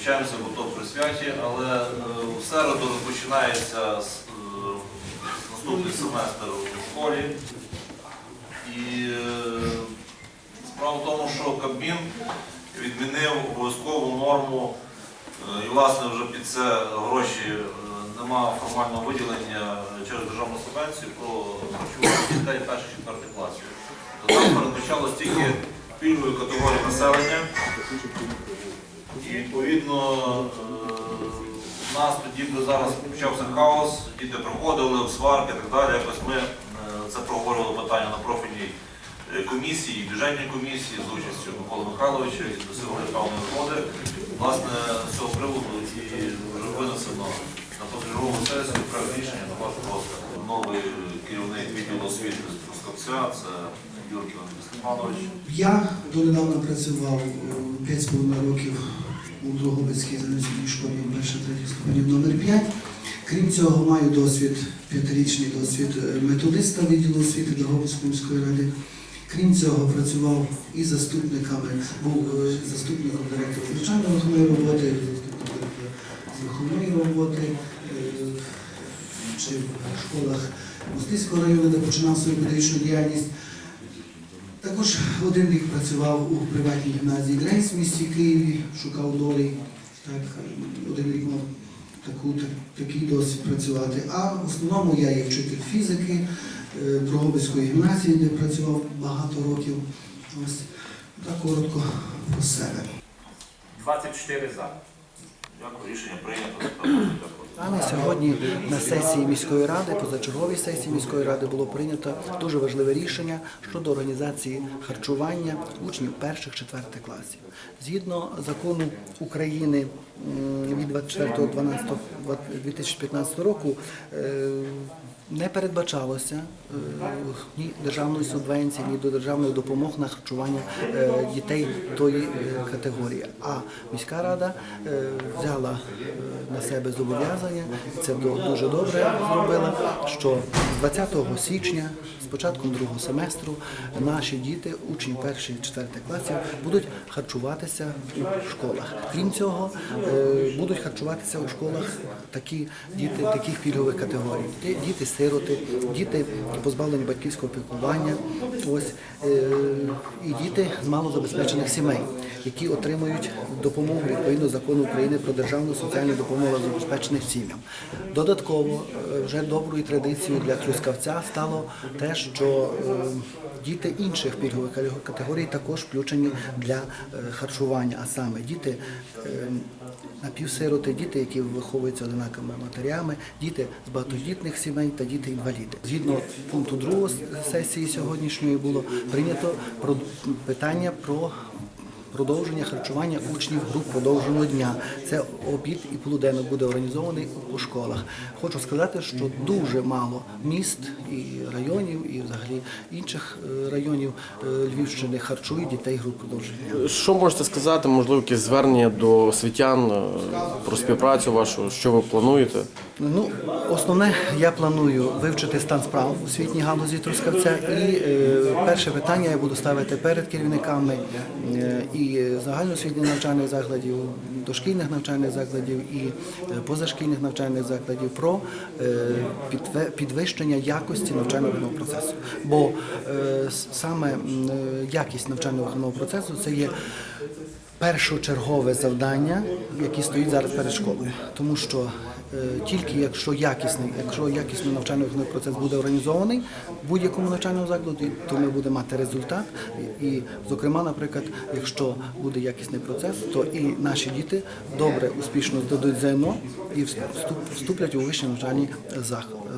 включаємося в УТО при святі, але е, в середу розпочинається е, наступний семестр у школі. І е, справа в тому, що Кабмін відмінив обов'язкову норму, і, власне, вже під це гроші нема формального виділення через державну субвенцію про харчування дітей перших-четвертих класів. Тобто передбачалось тільки пільгові категорії населення. І відповідно е, у нас тоді зараз почався хаос, діти приходили в сварки і так далі. Якось ми е, це проговорювали питання на профільній е, комісії, бюджетній комісії з участю Миколи Михайловича і до Сергія Павловної Ходи. Власне, з цього приводу і вже винесено на позачергову сесію проект рішення на ваш розгляд. Новий керівник відділу освіти з Трускавця, це Юрій Степанович. Я донедавна працював е, 5,5 років у Дрогобицькій загальноосвітній школі перших третіх ступенів номер 5. Крім цього, маю досвід, п'ятирічний досвід е, методиста відділу освіти Дрогобицької міської ради. Крім цього, працював і заступниками, був е, заступником директора навчально-виховної роботи, заступником виховної роботи, е, чи в школах Мостицького району, де починав свою педагогічну діяльність. Також один рік працював у приватній гімназії Грейс в місті Києві, шукав долі. Так, один рік мав таку, так- такий досвід працювати. А в основному я є вчитель фізики е, Дрогобицької гімназії, де працював багато років. Ось так коротко про себе. 24 за. Дякую, рішення прийнято. Сьогодні на сесії міської ради, позачерговій сесії міської ради, було прийнято дуже важливе рішення щодо організації харчування учнів перших четвертих класів. Згідно закону України від 24.12.2015 року. Не передбачалося е, ні державної субвенції, ні до державної допомоги на харчування е, дітей тої е, категорії. А міська рада взяла на себе зобов'язання, це дуже добре зробила, що з 20 січня, з початком другого семестру, наші діти, учні перших і четвертих класів, будуть харчуватися у школах. Крім цього, будуть харчуватися у школах такі діти таких пільгових категорій. Діти сироти, діти позбавлені батьківського піклування, ось е, і діти з малозабезпечених сімей, які отримують допомогу відповідно закону України про державну соціальну допомогу забезпечених сім'ям. Додатково е, вже доброю традицією для трускавця стало те, що е, діти інших пільгових категорій також включені для харчування, а саме діти напівсироти, діти, які виховуються одинаковими матерями, діти з багатодітних сімей та діти-інваліди. Згідно пункту 2 сесії сьогоднішньої було прийнято питання про продовження харчування учнів груп продовженого дня. Це обід і полуденок буде організований у школах. Хочу сказати, що дуже мало міст і районів, і взагалі інших е, районів е, Львівщини харчують дітей груп продовження дня. Що можете сказати, можливо, якісь звернення до освітян е, про співпрацю вашу, що ви плануєте? Ну, основне, я планую вивчити стан справ у освітній галузі Трускавця. І е, перше питання я буду ставити перед керівниками е, і загальноосвітніх навчальних закладів, дошкільних навчальних закладів і е, позашкільних навчальних закладів про е, підвищення якості навчально-виховного процесу. Бо е, саме якість навчально-виховного процесу це є першочергове завдання, яке стоїть зараз перед школою, тому що тільки якщо якісний, якщо якісний навчально виховний процес буде організований будь-якому навчальному закладі, то ми будемо мати результат. І, зокрема, наприклад, якщо буде якісний процес, то і наші діти добре, успішно здадуть ЗНО і вступлять у вищі навчальні заклади.